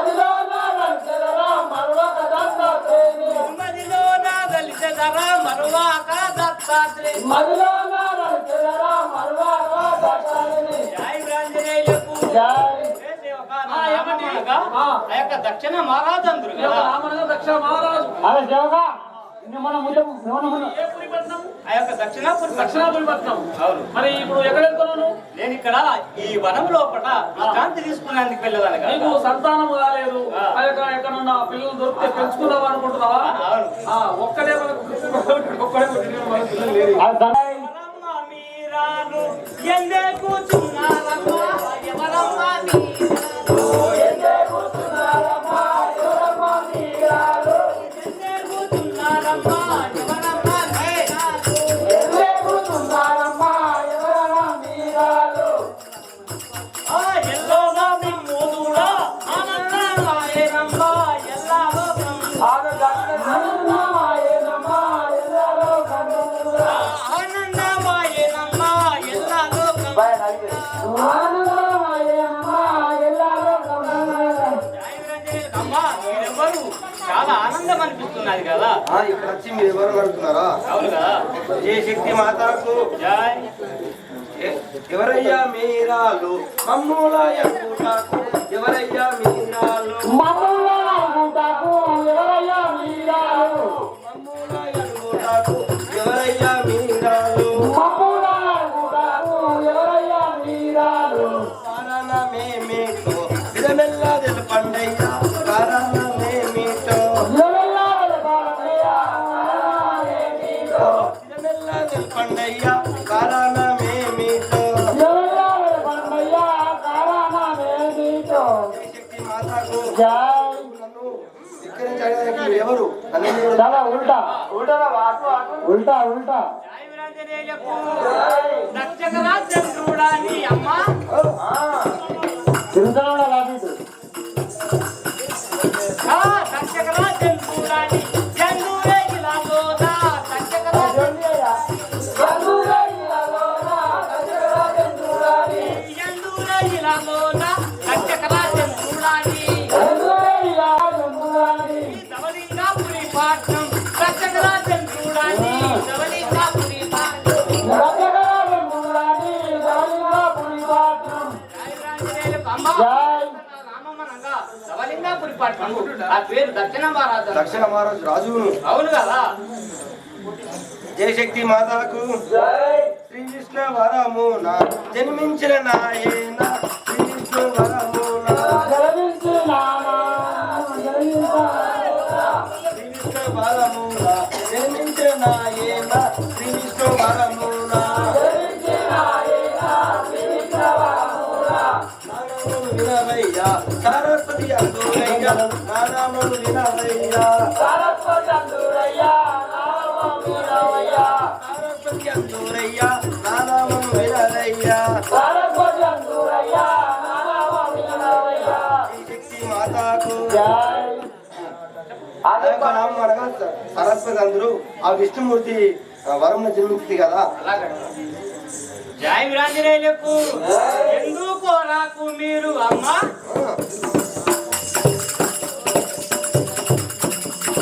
మదిలో నా మదిలో మరువాక యొక్క దక్షిణ మహారాజందురు కదా? దక్షిణ మహారాజు. అరే దేవగా నిన్న మన ముందు ఆ యొక్క దక్షిణాపురి దక్షిణాపురి పట్నం అవును మరి ఇప్పుడు ఎక్కడ వెళ్తున్నాను నేను ఇక్కడ ఈ వనం లోపల విశ్రాంతి తీసుకునేందుకు వెళ్ళేదాను నీకు కదా సంతానం కాలేదు ఆ. ఆ యొక్క ఎక్కడన్నా పిల్లలు దొరికితే పెంచుకుందాం అనుకుంటున్నావా అవును ఆ, ఒక్కడే మనకు ఒక్కడే పుట్టిన మన పిల్లలు లేరు అది అనిపిస్తున్నది కదా. ఆ, ఇక్కడ వచ్చి మీరు ఎవరు అడుగుతున్నారా? అవును? కదా ఏ శక్తి మాతాకు. జై. ఎ- ఎవరయ్యా మీరాలు? మమ్ముల ఎక్కుటాకు ఎవరయ్యా మీరాలు ఎవరు? నన్ను మీరు చాలా ఉల్టా ఉల్టా ఉల్టా జై వీరాంజనేయులకు దక్షకరాజ్యం చూడాలి. పాఠం ఆ పేరు దక్షిణ మహారాజు దక్షిణ మహారాజు రాజును అవును కదా జయశక్తి మాతాకు శ్రీ విష్ణు వరమున జన్మించిన నాయన శ్రీ విష్ణు వరమున శ్రీ విష్ణు వరమున జన్మించిన నాయన శ్రీ విష్ణు వరమున నారాములు ఆ విష్ణుమూర్తి వరం జన్మముక్తి కదా జై వీరాంజనేయులకు ఎందుకు రాకు మీరు అమ్మా?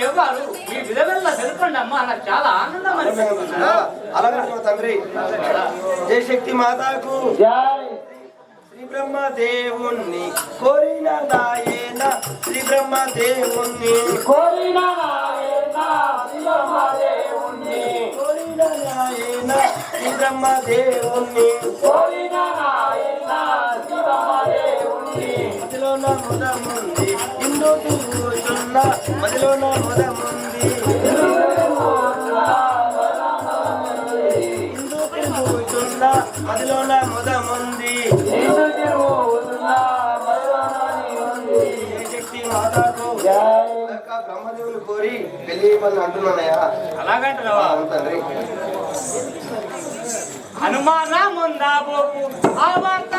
ఎవరు మీ విధవెల్లా తెలుపండి అమ్మా. నాకు చాలా ఆనందం అనిపిస్తుంది. అలాగే తండ్రి. జయ శక్తి మాతాకు. జై. శ్రీ బ్రహ్మ దేవుణ్ణి కోరిన నాయన శ్రీ బ్రహ్మ దేవుణ్ణి కోరిన నాయన శివమదేవుణ్ణి కోరిన నాయన శ్రీ బ్రహ్మ దేవుణ్ణి కోరిన నాయన శివమదేవుణ్ణి మదిలో నా ముదముంది ఇందు నా ముదముంది ఇందు తిరుగుతున్న ముదముంది శక్తి మాతాకు? కోరి పెళ్ళి అంటున్నానయ్యా? అలాగంటున్నావా? తండ్రి. హనుమానం ఉందా బోకు? ఆ వార్త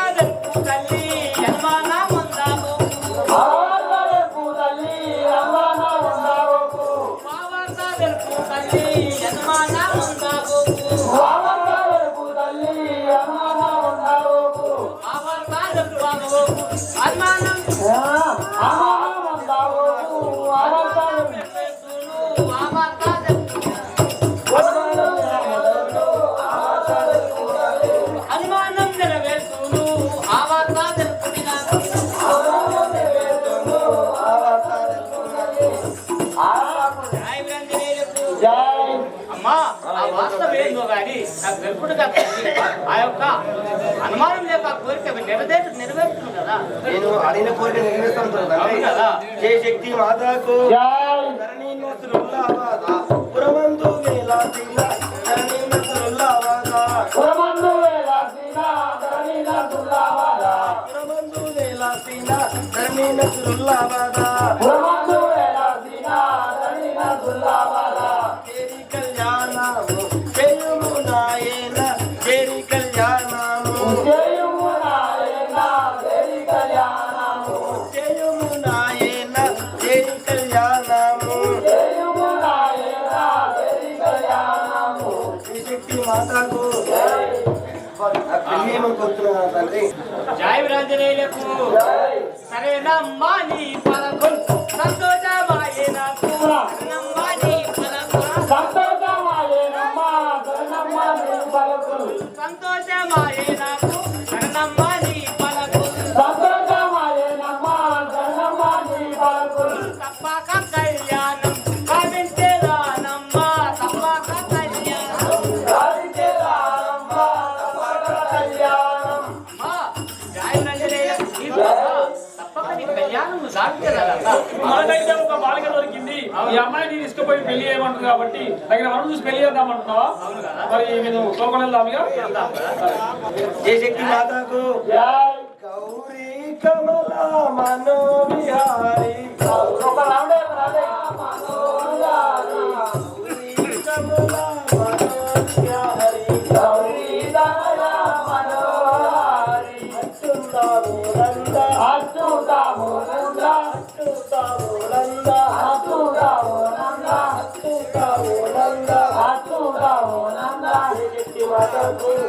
ఆ వాస్తవం ఏందో గాని నాకు తెలుపుడుగా తెలిసి ఆ యొక్క అనుమానం లేక ఆ కోరిక నెరవేర్చు నెరవేర్చును కదా. నేను అడిగిన కోరిక కదా. జయ శక్తి మాతాకు. పురమందు పురమందు. పురమందు ధరణి నసురుల్లావాదా తండ్రి జై వీరాంజనేయులకు జై సరేనమ్మా నీ పలకులు సంతోషమాయే నాకు సరేనమ్మా నీ పలకులు సంతోషమాయేనమ్మా శరణమ్మ నీ పలుకులు. సంతోషమాయే నాకు సరేనమ్మా నీ పలకులు సంతోషమాయేనమ్మా శరణమ్మ నీ పలుకులు. తప్పక ఈ అమ్మాయిని తీసుకుపోయి పెళ్ళి చేయమంటుంది కాబట్టి తగిన వరం చూసి పెళ్ళి చేద్దామంటున్నావా? మరి నేను జై గౌరీ కమల రావుడే ఒక రావుడే. 오.